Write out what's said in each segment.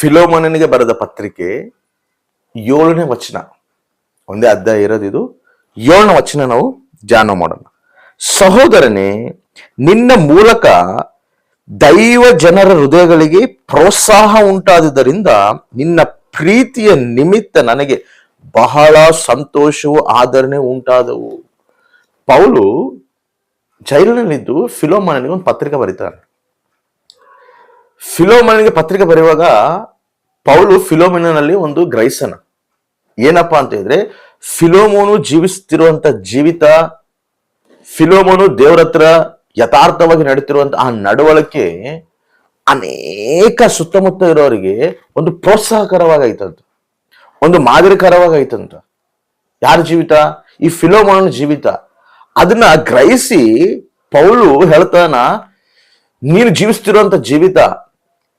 ಫಿಲೋಮನನಿಗೆ ಬರೆದ ಪತ್ರಿಕೆ ಏಳನೇ ವಚನ. ಒಂದೇ ಅಧ್ಯಾಯ ಇರೋದಿದು ಏಳನೇ ವಚನ ನಾವು ಧ್ಯಾನ ಮಾಡೋಣ. ಸಹೋದರನೇ, ನಿನ್ನ ಮೂಲಕ ದೈವ ಜನರ ಹೃದಯಗಳಿಗೆ ಪ್ರೋತ್ಸಾಹ ಉಂಟಾದುದರಿಂದ ನಿನ್ನ ಪ್ರೀತಿಯ ನಿಮಿತ್ತ ನನಗೆ ಬಹಳ ಸಂತೋಷವು ಆದರಣೆ ಉಂಟಾದವು. ಪೌಲು ಜೈಲಿನಲ್ಲಿದ್ದು ಫಿಲೋಮನನಿಗೆ ಒಂದು ಪತ್ರಿಕೆ ಬರೀತಾನೆ. ಫಿಲೋಮನಿಗೆ ಪತ್ರಿಕೆ ಬರೆಯುವಾಗ ಪೌಲು ಫಿಲೋಮಿನಲ್ಲಿ ಒಂದು ಗ್ರಹಿಸನ ಏನಪ್ಪಾ ಅಂತ ಹೇಳಿದ್ರೆ, ಫಿಲೋಮೋನು ಜೀವಿಸ್ತಿರುವಂತ ಜೀವಿತ, ಫಿಲೋಮೋನು ದೇವರ ಹತ್ರ ಯಥಾರ್ಥವಾಗಿ ನಡೀತಿರುವಂತ ಆ ನಡವಳಿಕೆ ಅನೇಕ ಸುತ್ತಮುತ್ತ ಇರೋರಿಗೆ ಒಂದು ಪ್ರೋತ್ಸಾಹಕರವಾಗೈತಂತ. ಒಂದು ಮಾದರಿಕರವಾಗೈತಂತ. ಯಾರ ಜೀವಿತ? ಈ ಫಿಲೋಮೋನ ಜೀವಿತ. ಅದನ್ನ ಗ್ರಹಿಸಿ ಪೌಲು ಹೇಳ್ತಾನ, ನೀನು ಜೀವಿಸ್ತಿರುವಂತ ಜೀವಿತ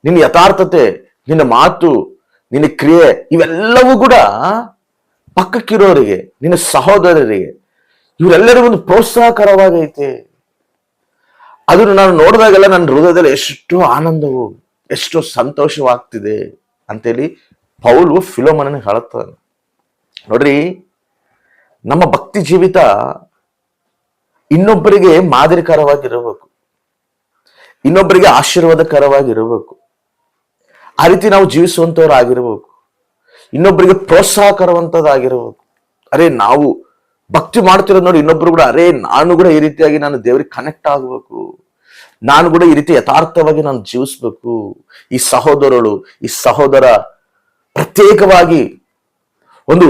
ನಿನ್ನ ಯಥಾರ್ಥತೆ, ನಿನ್ನ ಮಾತು, ನಿನ್ನ ಕ್ರಿಯೆ ಇವೆಲ್ಲವೂ ಕೂಡ ಪಕ್ಕಕ್ಕಿರೋರಿಗೆ, ನಿನ್ನ ಸಹೋದರರಿಗೆ ಇವರೆಲ್ಲರಿಗೂ ಒಂದು ಪ್ರೋತ್ಸಾಹಕರವಾಗೈತೆ. ಅದನ್ನು ನಾನು ನೋಡಿದಾಗೆಲ್ಲ ನನ್ನ ಹೃದಯದಲ್ಲಿ ಎಷ್ಟು ಆನಂದವು, ಎಷ್ಟು ಸಂತೋಷವಾಗ್ತಿದೆ ಅಂತೇಳಿ ಪೌಲು ಫಿಲೋಮನ ಹೇಳ್ತಾನೆ ನೋಡ್ರಿ, ನಮ್ಮ ಭಕ್ತಿ ಜೀವಿತ ಇನ್ನೊಬ್ಬರಿಗೆ ಮಾದರಿಕರವಾಗಿರಬೇಕು, ಇನ್ನೊಬ್ಬರಿಗೆ ಆಶೀರ್ವಾದಕರವಾಗಿರಬೇಕು. ಆ ರೀತಿ ನಾವು ಜೀವಿಸುವಂಥವ್ರು ಆಗಿರಬೇಕು ಇನ್ನೊಬ್ಬರಿಗೆ ಪ್ರೋತ್ಸಾಹಕರವಂತದ್ದಾಗಿರಬೇಕು ಅರೆ, ನಾವು ಭಕ್ತಿ ಮಾಡ್ತಿರೋದು ನೋಡಿ ಇನ್ನೊಬ್ರು ಕೂಡ, ಅರೆ, ನಾನು ಕೂಡ ಈ ರೀತಿಯಾಗಿ ನಾನು ದೇವರಿಗೆ ಕನೆಕ್ಟ್ ಆಗಬೇಕು. ನಾನು ಕೂಡ ಈ ರೀತಿ ಯಥಾರ್ಥವಾಗಿ ನಾನು ಜೀವಿಸ್ಬೇಕು. ಈ ಸಹೋದರಳು, ಈ ಸಹೋದರ ಪ್ರತ್ಯೇಕವಾಗಿ ಒಂದು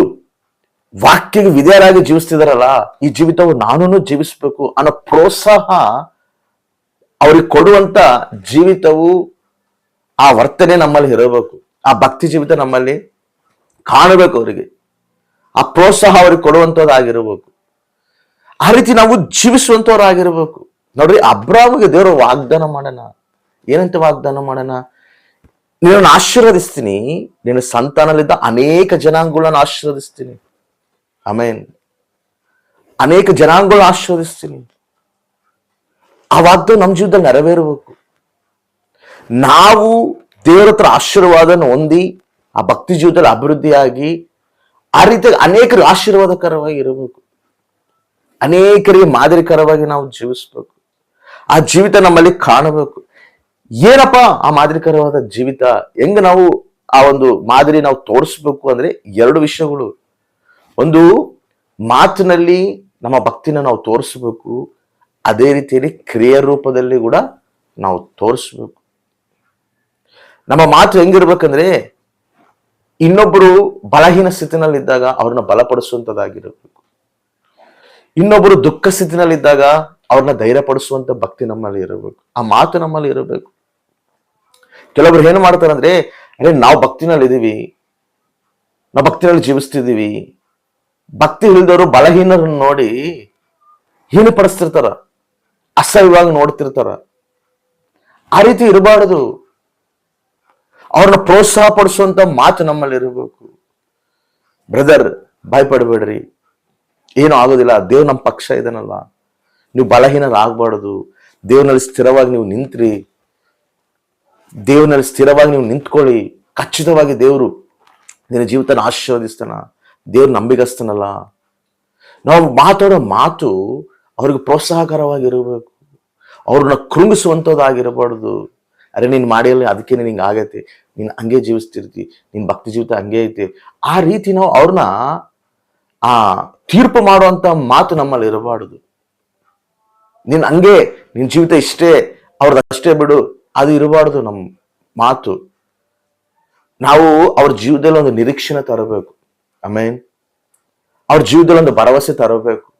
ವಾಕ್ಯಗೆ ವಿಧೇಯರಾಗಿ ಜೀವಿಸ್ತಿದಾರಲ್ಲ, ಈ ಜೀವಿತವು ನಾನು ಜೀವಿಸ್ಬೇಕು ಅನ್ನೋ ಪ್ರೋತ್ಸಾಹ ಅವ್ರಿಗೆ ಕೊಡುವಂತ ಜೀವಿತವು ಆ ವರ್ತನೆ ನಮ್ಮಲ್ಲಿ ಇರಬೇಕು. ಆ ಭಕ್ತಿ ಜೀವಿತ ನಮ್ಮಲ್ಲಿ ಕಾಣಬೇಕು ಅವರಿಗೆ. ಆ ಪ್ರೋತ್ಸಾಹ ಅವ್ರಿಗೆ ಕೊಡುವಂಥದ್ದಾಗಿರ್ಬೇಕು. ಆ ರೀತಿ ನಾವು ಜೀವಿಸುವಂತವ್ರಾಗಿರ್ಬೇಕು ನೋಡ್ರಿ, ಅಬ್ರಾಮಿಗೆ ದೇವರು ವಾಗ್ದಾನ ಮಾಡೋಣ. ಏನಂತ ವಾಗ್ದಾನ ಮಾಡೋಣ? ನಿನ್ನನ್ನು ಆಶೀರ್ವದಿಸ್ತೀನಿ. ನೀನು ಸಂತಾನಲ್ಲಿದ್ದ ಅನೇಕ ಜನಾಂಗಗಳನ್ನು ಆಶೀರ್ವದಿಸ್ತೀನಿ. ಆಮೇನ್. ಅನೇಕ ಜನಾಂಗಗಳನ್ನ ಆಶೀರ್ವದಿಸ್ತೀನಿ. ಆ ವಾಗ್ದಾನ ನಮ್ಮ ಜೀವನದಲ್ಲಿ ನೆರವೇರಬೇಕು. ನಾವು ದೇವರ ಹತ್ರ ಆಶೀರ್ವಾದನ ಹೊಂದಿ ಆ ಭಕ್ತಿ ಜೀವಿತದಲ್ಲಿ ಅಭಿವೃದ್ಧಿಯಾಗಿ ಆ ರೀತಿಯಾಗಿ ಅನೇಕರು ಆಶೀರ್ವಾದಕರವಾಗಿ ಇರಬೇಕು. ಅನೇಕರಿಗೆ ಮಾದರಿಕರವಾಗಿ ನಾವು ಜೀವಿಸ್ಬೇಕು. ಆ ಜೀವಿತ ನಮ್ಮಲ್ಲಿ ಕಾಣಬೇಕು. ಏನಪ್ಪ ಆ ಮಾದರಿಕರವಾದ ಜೀವಿತ? ಹೆಂಗ ನಾವು ಆ ಒಂದು ಮಾದರಿ ನಾವು ತೋರಿಸ್ಬೇಕು ಅಂದ್ರೆ ಎರಡು ವಿಷಯಗಳು. ಒಂದು, ಮಾತಿನಲ್ಲಿ ನಮ್ಮ ಭಕ್ತಿನ ನಾವು ತೋರಿಸ್ಬೇಕು. ಅದೇ ರೀತಿಯಲ್ಲಿ ಕ್ರಿಯಾ ರೂಪದಲ್ಲಿ ಕೂಡ ನಾವು ತೋರಿಸ್ಬೇಕು. ನಮ್ಮ ಮಾತು ಹೆಂಗಿರ್ಬೇಕಂದ್ರೆ ಇನ್ನೊಬ್ಬರು ಬಲಹೀನ ಸ್ಥಿತಿನಲ್ಲಿದ್ದಾಗ ಅವ್ರನ್ನ ಬಲಪಡಿಸುವಂತದ್ದಾಗಿರಬೇಕು ಇನ್ನೊಬ್ಬರು ದುಃಖ ಸ್ಥಿತಿನಲ್ಲಿದ್ದಾಗ ಅವ್ರನ್ನ ಧೈರ್ಯಪಡಿಸುವಂತ ಭಕ್ತಿ ನಮ್ಮಲ್ಲಿ ಇರಬೇಕು. ಆ ಮಾತು ನಮ್ಮಲ್ಲಿ ಇರಬೇಕು. ಕೆಲವೊಬ್ರು ಏನು ಮಾಡ್ತಾರಂದ್ರೆ, ಅರೆ, ನಾವು ಭಕ್ತಿನಲ್ಲಿ ಇದೀವಿ. ನಾವು ಭಕ್ತಿನಲ್ಲಿ ಜೀವಿಸ್ತಿದ್ದೀವಿ ಭಕ್ತಿ ಇಳಿದವರು ಬಲಹೀನರನ್ನು ನೋಡಿ ಹೀನಪಡಿಸ್ತಿರ್ತಾರ. ಅಸಹ್ಯವಾಗಿ ನೋಡ್ತಿರ್ತಾರ. ಆ ರೀತಿ ಇರಬಾರದು. ಅವ್ರನ್ನ ಪ್ರೋತ್ಸಾಹ ಪಡಿಸುವಂತ ಮಾತು ನಮ್ಮಲ್ಲಿ ಇರಬೇಕು. ಬ್ರದರ್ ಭಯಪಡಬೇಡ್ರಿ. ಏನು ಆಗೋದಿಲ್ಲ. ದೇವ್ ನಮ್ಮ ಪಕ್ಷ ಇದನ್ನಲ್ಲ ನೀವು ಬಲಹೀನರಾಗಬಾರ್ದು. ದೇವ್ನಲ್ಲಿ ಸ್ಥಿರವಾಗಿ ನೀವು ನಿಂತ್ರಿ. ದೇವ್ನಲ್ಲಿ ಸ್ಥಿರವಾಗಿ ನೀವು ನಿಂತ್ಕೊಳ್ಳಿ. ಖಚಿತವಾಗಿ ದೇವರು ನಿನ್ನ ಜೀವಿತನ ಆಶೀರ್ವದಿಸ್ತಾನ. ದೇವ್ರ ನಂಬಿಗಸ್ತನಲ್ಲ. ನಾವು ಮಾತಾಡೋ ಮಾತು ಅವ್ರಿಗೆ ಪ್ರೋತ್ಸಾಹಕರವಾಗಿರಬೇಕು. ಅವ್ರನ್ನ ಕೃಂಗಿಸುವಂಥದ್ದಾಗಿರಬಾರ್ದು. ಅರೆ, ನೀನು ಮಾಡಿಲ್ಲ, ಅದಕ್ಕೆ ನಿಂಗೆ ಆಗೈತೆ. ನೀನು ಹಂಗೆ ಜೀವಿಸ್ತಿರ್ತಿ ನಿನ್ನ ಭಕ್ತಿ ಜೀವಿತ ಹಂಗೆ ಐತೆ. ಆ ರೀತಿ ನಾವು ಅವ್ರನ್ನ ಆ, ತೀರ್ಪು ಮಾಡುವಂತ ಮಾತು ನಮ್ಮಲ್ಲಿ ಇರಬಾರ್ದು. ನೀನು ಹಂಗೆ, ನಿನ್ ಜೀವಿತ ಇಷ್ಟೇ ಅವ್ರದ್ದು ಅಷ್ಟೇ ಬಿಡು, ಅದು ಇರಬಾರ್ದು ನಮ್ಮ ಮಾತು. ನಾವು ಅವ್ರ ಜೀವದಲ್ಲಿ ಒಂದು ನಿರೀಕ್ಷಣೆ ತರಬೇಕು. ಆಮೇನ್? ಅವ್ರ ಜೀವದಲ್ಲೊಂದು ಒಂದು ಭರವಸೆ ತರಬೇಕು.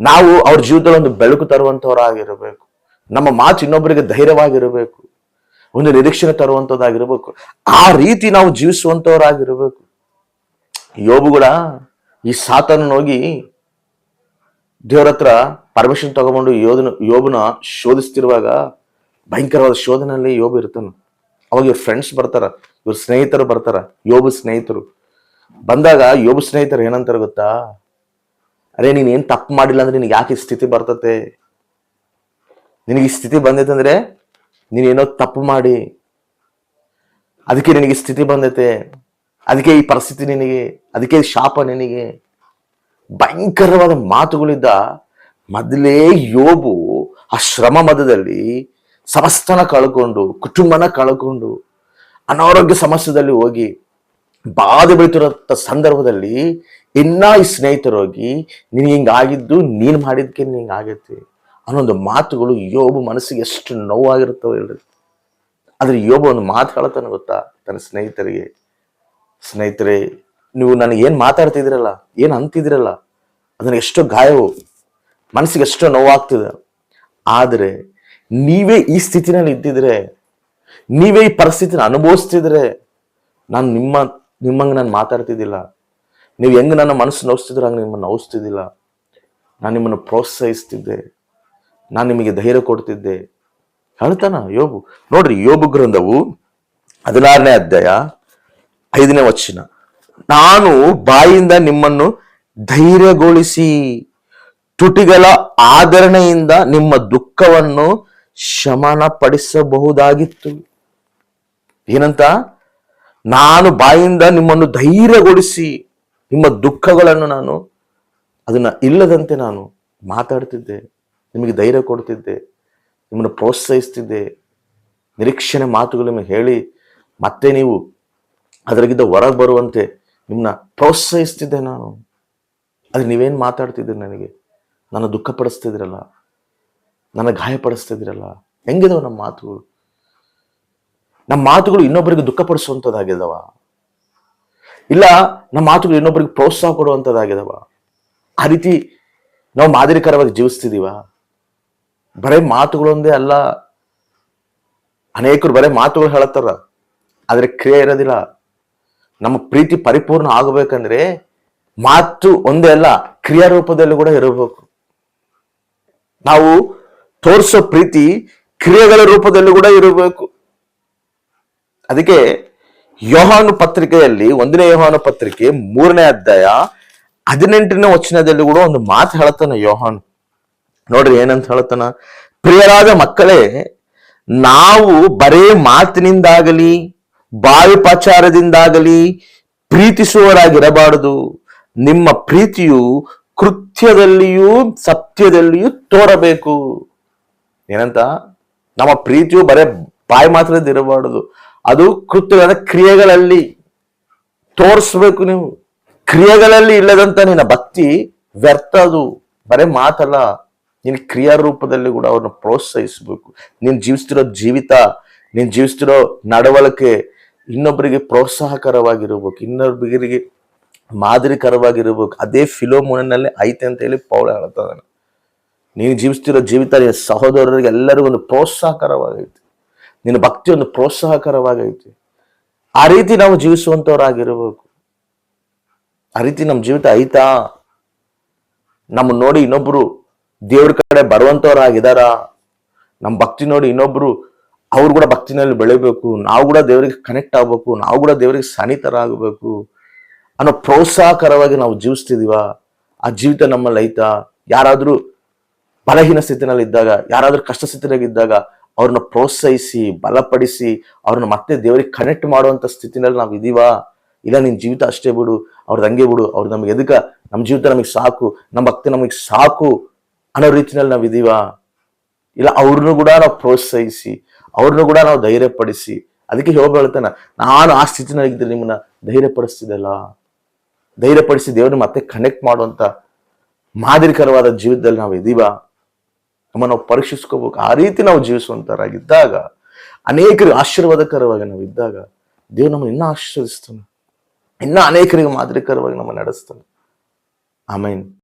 ನಾವು ಅವ್ರ ಜೀವದಲ್ಲೊಂದು ಒಂದು ಬೆಳಕು ತರುವಂತವರಾಗಿರಬೇಕು. ನಮ್ಮ ಮಾತು ಇನ್ನೊಬ್ಬರಿಗೆ ಧೈರ್ಯವಾಗಿರಬೇಕು. ಒಂದು ನಿರೀಕ್ಷಣೆ ತರುವಂಥದ್ದಾಗಿರ್ಬೇಕು. ಆ ರೀತಿ ನಾವು ಜೀವಿಸುವಂಥವರಾಗಿರ್ಬೇಕು. ಯೋಬು ಕೂಡ ಈ ಸಾತನ ಹೋಗಿ ದೇವ್ರ ಹತ್ರ ಪರ್ಮಿಷನ್ ತಗೊಂಡು ಯೋಧನ ಯೋಬನ ಶೋಧಿಸ್ತಿರುವಾಗ ಭಯಂಕರವಾದ ಶೋಧನೆಯಲ್ಲಿ ಯೋಬು ಇರ್ತಾನೆ. ಅವಾಗ ಇವ್ರ ಫ್ರೆಂಡ್ಸ್ ಬರ್ತಾರ, ಇವ್ರ ಸ್ನೇಹಿತರು ಬರ್ತಾರ, ಯೋಬು ಸ್ನೇಹಿತರು. ಬಂದಾಗ ಯೋಬು ಸ್ನೇಹಿತರು ಏನಂತಾರೆ ಗೊತ್ತಾ? ಅರೆ, ನೀನು ಏನ್ ತಪ್ಪು ಮಾಡಿಲ್ಲ ಅಂದ್ರೆ ನಿನಗೆ ಯಾಕೆ ಸ್ಥಿತಿ ಬರ್ತತೆ? ನಿನಗೆ ಈ ಸ್ಥಿತಿ ಬಂದೈತೆ ಅಂದ್ರೆ ನೀನೇನೋ ತಪ್ಪು ಮಾಡಿ, ಅದಕ್ಕೆ ನಿನಗೆ ಸ್ಥಿತಿ ಬಂದೈತೆ, ಅದಕ್ಕೆ ಈ ಪರಿಸ್ಥಿತಿ ನಿನಗೆ, ಅದಕ್ಕೆ ಶಾಪ ನಿನಗೆ ಭಯಂಕರವಾದ ಮಾತುಗಳಿದ್ದ ಮೊದಲೇ ಯೋಬು ಆ ಶ್ರಮ ಮಧ್ಯದಲ್ಲಿ ಸಮಸ್ತನ ಕಳ್ಕೊಂಡು, ಕುಟುಂಬನ ಕಳ್ಕೊಂಡು, ಅನಾರೋಗ್ಯ ಸಮಸ್ಯೆದಲ್ಲಿ ಹೋಗಿ, ಬಾಧೆ ಬೀಳ್ತಿರೋ ಸಂದರ್ಭದಲ್ಲಿ ಇನ್ನ ಈ ಸ್ನೇಹಿತರೋಗಿ ನಿನಗೆ ಹಿಂಗಾಗಿದ್ದು ನೀನು ಮಾಡಿದ್ಕೆ ನಿಂಗೆ ಆಗೈತಿ ಅನ್ನೊಂದು ಮಾತುಗಳು ಯೋಬ ಮನಸ್ಸಿಗೆ ಎಷ್ಟು ನೋವಾಗಿರುತ್ತವೆ ಹೇಳ್ರಿ. ಆದರೆ ಯೋಬ ಒಂದು ಮಾತು ಹೇಳ್ತಾನೆ ಗೊತ್ತಾ, ತನ್ನ ಸ್ನೇಹಿತರಿಗೆ. ಸ್ನೇಹಿತರೆ, ನೀವು ನನಗೆ ಏನು ಮಾತಾಡ್ತಿದ್ದೀರಲ್ಲ, ಏನು ಅಂತಿದ್ದೀರಲ್ಲ ಅದನ್ನು ಎಷ್ಟೋ ಗಾಯವು, ಮನಸ್ಸಿಗೆ ಎಷ್ಟೋ ನೋವಾಗ್ತಿದೆ. ಆದರೆ ನೀವೇ ಈ ಸ್ಥಿತಿನಲ್ಲಿ ಇದ್ದಿದ್ರೆ, ನೀವೇ ಈ ಪರಿಸ್ಥಿತಿನ ಅನುಭವಿಸ್ತಿದ್ರೆ, ನಾನು ನಿಮ್ಮ, ನಿಮ್ಮಂಗೆ ನಾನು ಮಾತಾಡ್ತಿದ್ದಿಲ್ಲ. ನೀವು ಹೆಂಗೆ ನನ್ನ ಮನಸ್ಸು ನೋವಿಸ್ತಿದ್ರೆ ಹಂಗೆ ನಿಮ್ಮನ್ನು ನೋವಿಸ್ತಿದ್ದಿಲ್ಲ. ನಾನು ನಿಮ್ಮನ್ನು ಪ್ರೋತ್ಸಾಹಿಸ್ತಿದ್ದೆ. ನಾನು ನಿಮಗೆ ಧೈರ್ಯ ಕೊಡ್ತಿದ್ದೆ. ಹೇಳ್ತಾನ ಯೋಬು. ನೋಡ್ರಿ, ಯೋಬು ಗ್ರಂಥವು ಹದಿನಾರನೇ ಅಧ್ಯಾಯ ಐದನೇ ವಚನ. ನಾನು ಬಾಯಿಂದ ನಿಮ್ಮನ್ನು ಧೈರ್ಯಗೊಳಿಸಿ, ತುಟಿಗಳ ಆಧರಣೆಯಿಂದ ನಿಮ್ಮ ದುಃಖವನ್ನು ಶಮನ ಪಡಿಸಬಹುದಾಗಿತ್ತು ಏನಂತ? ನಾನು ಬಾಯಿಂದ ನಿಮ್ಮನ್ನು ಧೈರ್ಯಗೊಳಿಸಿ, ನಿಮ್ಮ ದುಃಖಗಳನ್ನು ನಾನು, ಅದನ್ನ ಇಲ್ಲದಂತೆ ನಾನು ಮಾತಾಡ್ತಿದ್ದೆ. ನಿಮಗೆ ಧೈರ್ಯ ಕೊಡ್ತಿದ್ದೆ, ನಿಮ್ಮನ್ನು ಪ್ರೋತ್ಸಾಹಿಸ್ತಿದ್ದೆ. ನಿರೀಕ್ಷಣೆ ಮಾತುಗಳನ್ನು ಹೇಳಿ ಮತ್ತೆ ನೀವು ಅದರಗಿದ್ದ ಹೊರಗೆ ಬರುವಂತೆ ನಿಮ್ಮನ್ನ ಪ್ರೋತ್ಸಾಹಿಸ್ತಿದ್ದೆ ನಾನು. ಅದು ನೀವೇನು ಮಾತಾಡ್ತಿದ್ದೀರಿ ನನಗೆ? ನನ್ನ ದುಃಖ ಪಡಿಸ್ತಿದ್ರಲ್ಲ ನನ್ನ ಗಾಯಪಡಿಸ್ತಿದ್ರಲ್ಲ? ಹೆಂಗಿದಾವ ನಮ್ಮ ಮಾತುಗಳು? ನಮ್ಮ ಮಾತುಗಳು ಇನ್ನೊಬ್ಬರಿಗೆ ದುಃಖ ಪಡಿಸುವಂಥದ್ದಾಗಿದಾವ ಇಲ್ಲ ನಮ್ಮ ಮಾತುಗಳು ಇನ್ನೊಬ್ಬರಿಗೆ ಪ್ರೋತ್ಸಾಹ ಕೊಡುವಂಥದ್ದಾಗಿದ್ದಾವ ಆ ರೀತಿ ನಾವು ಮಾದರಿಕರವಾಗಿ ಜೀವಿಸ್ತಿದೀವ? ಬರೇ ಮಾತುಗಳೊಂದೇ ಅಲ್ಲ. ಅನೇಕರು ಬರೇ ಮಾತುಗಳು ಹೇಳತ್ತಾರ. ಆದ್ರೆ ಕ್ರಿಯೆ ಇರೋದಿಲ್ಲ. ನಮ್ಮ ಪ್ರೀತಿ ಪರಿಪೂರ್ಣ ಆಗಬೇಕಂದ್ರೆ ಮಾತು ಒಂದೇ ಅಲ್ಲ, ಕ್ರಿಯಾ ರೂಪದಲ್ಲಿ ಕೂಡ ಇರಬೇಕು. ನಾವು ತೋರಿಸೋ ಪ್ರೀತಿ ಕ್ರಿಯೆಗಳ ರೂಪದಲ್ಲಿ ಕೂಡ ಇರಬೇಕು. ಅದಕ್ಕೆ ಯೋಹಾನು ಪತ್ರಿಕೆಯಲ್ಲಿ, ಒಂದನೇ ಯೋಹಾನು ಪತ್ರಿಕೆ ಮೂರನೇ ಅಧ್ಯಾಯ ಹದಿನೆಂಟನೇ ವಚನದಲ್ಲಿ ಕೂಡ ಒಂದು ಮಾತು ಹೇಳ್ತಾನೆ ಯೋಹಾನ್. ನೋಡ್ರಿ ಏನಂತ ಹೇಳ್ತಾನ ಪ್ರಿಯರಾದ ಮಕ್ಕಳೇ, ನಾವು ಬರೇ ಮಾತಿನಿಂದಾಗಲಿ, ಬಾಯುಪಾಚಾರದಿಂದಾಗಲಿ ಪ್ರೀತಿಸುವವರಾಗಿರಬಾರದು. ನಿಮ್ಮ ಪ್ರೀತಿಯು ಕೃತ್ಯದಲ್ಲಿಯೂ ಸತ್ಯದಲ್ಲಿಯೂ ತೋರಬೇಕು. ಏನಂತ? ನಮ್ಮ ಪ್ರೀತಿಯು ಬರೇ ಬಾಯಿ ಮಾತ್ರದಿರಬಾರದು ಅದು ಕೃತ್ಯದ ಕ್ರಿಯೆಗಳಲ್ಲಿ ತೋರಿಸ್ಬೇಕು ನೀವು. ಕ್ರಿಯೆಗಳಲ್ಲಿ ಇಲ್ಲದಂತ ನಿನ್ನ ಭಕ್ತಿ ವ್ಯರ್ಥ ಅದು. ಬರೇ ಮಾತಲ್ಲ. ನೀನು ಕ್ರಿಯಾರೂಪದಲ್ಲಿ ಕೂಡ ಅವ್ರನ್ನ ಪ್ರೋತ್ಸಾಹಿಸಬೇಕು. ನೀನ್ ಜೀವಿಸ್ತಿರೋ ಜೀವಿತ, ನೀನ್ ಜೀವಿಸ್ತಿರೋ ನಡವಳಿಕೆ ಇನ್ನೊಬ್ಬರಿಗೆ ಪ್ರೋತ್ಸಾಹಕರವಾಗಿರ್ಬೇಕು ಇನ್ನೊಬ್ಬರಿಗೆ ಮಾದರಿಕರವಾಗಿರ್ಬೇಕು. ಅದೇ ಫಿಲೋಮೋನಲ್ಲಿ ಐತೆ ಅಂತ ಹೇಳಿ ಪೌಳ ಹೇಳ್ತಾನೆ ನೀನು ಜೀವಿಸ್ತಿರೋ ಜೀವಿತ, ನಿನ್ನ ಸಹೋದರರಿಗೆ ಎಲ್ಲರಿಗೂ ಒಂದು ಪ್ರೋತ್ಸಾಹಕರವಾಗೈತಿ. ನಿನ್ನ ಭಕ್ತಿ ಒಂದು ಪ್ರೋತ್ಸಾಹಕರವಾಗೈತಿ. ಆ ರೀತಿ ನಾವು ಜೀವಿಸುವಂತವರಾಗಿರಬೇಕು ಆ ರೀತಿ ನಮ್ಮ ಜೀವಿತ ಐತಾ? ನಮ್ಮ ನೋಡಿ ಇನ್ನೊಬ್ರು ದೇವ್ರ ಕಡೆ ಬರುವಂತವ್ರಾಗಿದಾರ ನಮ್ಮ ಭಕ್ತಿ ನೋಡಿ ಇನ್ನೊಬ್ರು ಅವ್ರು ಕೂಡ ಭಕ್ತಿನಲ್ಲಿ ಬೆಳಿಬೇಕು, ನಾವು ಕೂಡ ದೇವರಿಗೆ ಕನೆಕ್ಟ್ ಆಗ್ಬೇಕು, ನಾವು ಕೂಡ ದೇವರಿಗೆ ಸನಿತರಾಗಬೇಕು ಅನ್ನೋ ಪ್ರೋತ್ಸಾಹಕರವಾಗಿ ನಾವು ಜೀವಿಸ್ತಿದೀವ. ಆ ಜೀವಿತ ನಮ್ಮಲ್ಲಿ ಐತಾ? ಯಾರಾದರೂ ಬಲಹೀನ ಸ್ಥಿತಿನಲ್ಲಿ ಇದ್ದಾಗ, ಯಾರಾದರೂ ಕಷ್ಟ ಸ್ಥಿತಿನಾಗ ಇದ್ದಾಗ ಅವ್ರನ್ನ ಪ್ರೋತ್ಸಾಹಿಸಿ, ಬಲಪಡಿಸಿ, ಅವ್ರನ್ನ ಮತ್ತೆ ದೇವರಿಗೆ ಕನೆಕ್ಟ್ ಮಾಡುವಂತ ಸ್ಥಿತಿನಲ್ಲಿ ನಾವು ಇದೀವಾ? ಇಲ್ಲ ನಿನ್ನ ಜೀವಿತ ಅಷ್ಟೇ ಬಿಡು ಅವ್ರದ್ದು ಹಂಗೆ ಬಿಡು ಅವ್ರು ನಮ್ಗೆ ಎದಕ ನಮ್ಮ ಜೀವಿತ ನಮಗೆ ಸಾಕು ನಮ್ಮ ಭಕ್ತಿ ನಮಗೆ ಸಾಕು ಅನ್ನೋ ರೀತಿನಲ್ಲಿ ನಾವು ಇದೀವಾ? ಇಲ್ಲ, ಅವ್ರನ್ನೂ ಕೂಡ ನಾವು ಪ್ರೋತ್ಸಾಹಿಸಿ, ಅವ್ರನ್ನೂ ಕೂಡ ನಾವು ಧೈರ್ಯಪಡಿಸಿ, ಅದಕ್ಕೆ ಯೋಬ ಹೇಳ್ತಾನ ನಾನು ಆ ಸ್ಥಿತಿನಾಗಿದ್ದರೆ ನಿಮ್ಮನ್ನ ಧೈರ್ಯಪಡಿಸ್ತಿದ್ದಲ್ಲ ಧೈರ್ಯಪಡಿಸಿ ದೇವ್ರನ್ನ ಮತ್ತೆ ಕನೆಕ್ಟ್ ಮಾಡುವಂತ ಮಾದರಿಕರವಾದ ಜೀವಿತದಲ್ಲಿ ನಾವು ಇದೀವಾ? ನಮ್ಮ ನಾವು ಪರೀಕ್ಷಿಸ್ಕೋಬೇಕು, ಆ ರೀತಿ ನಾವು ಜೀವಿಸುವಂತರಾಗಿದ್ದಾಗ ಅನೇಕರಿಗೆ ಆಶೀರ್ವಾದಕರವಾಗಿ ನಾವು ಇದ್ದಾಗ, ದೇವ್ರು ನಮ್ಮನ್ನು ಇನ್ನೂ ಆಶೀರ್ವದಿಸ್ತಾನೆ. ಇನ್ನೂ ಅನೇಕರಿಗೆ ಮಾದರಿಕರವಾಗಿ ನಮ್ಮ ನಡೆಸ್ತಾನೆ. ಆಮೇನ್.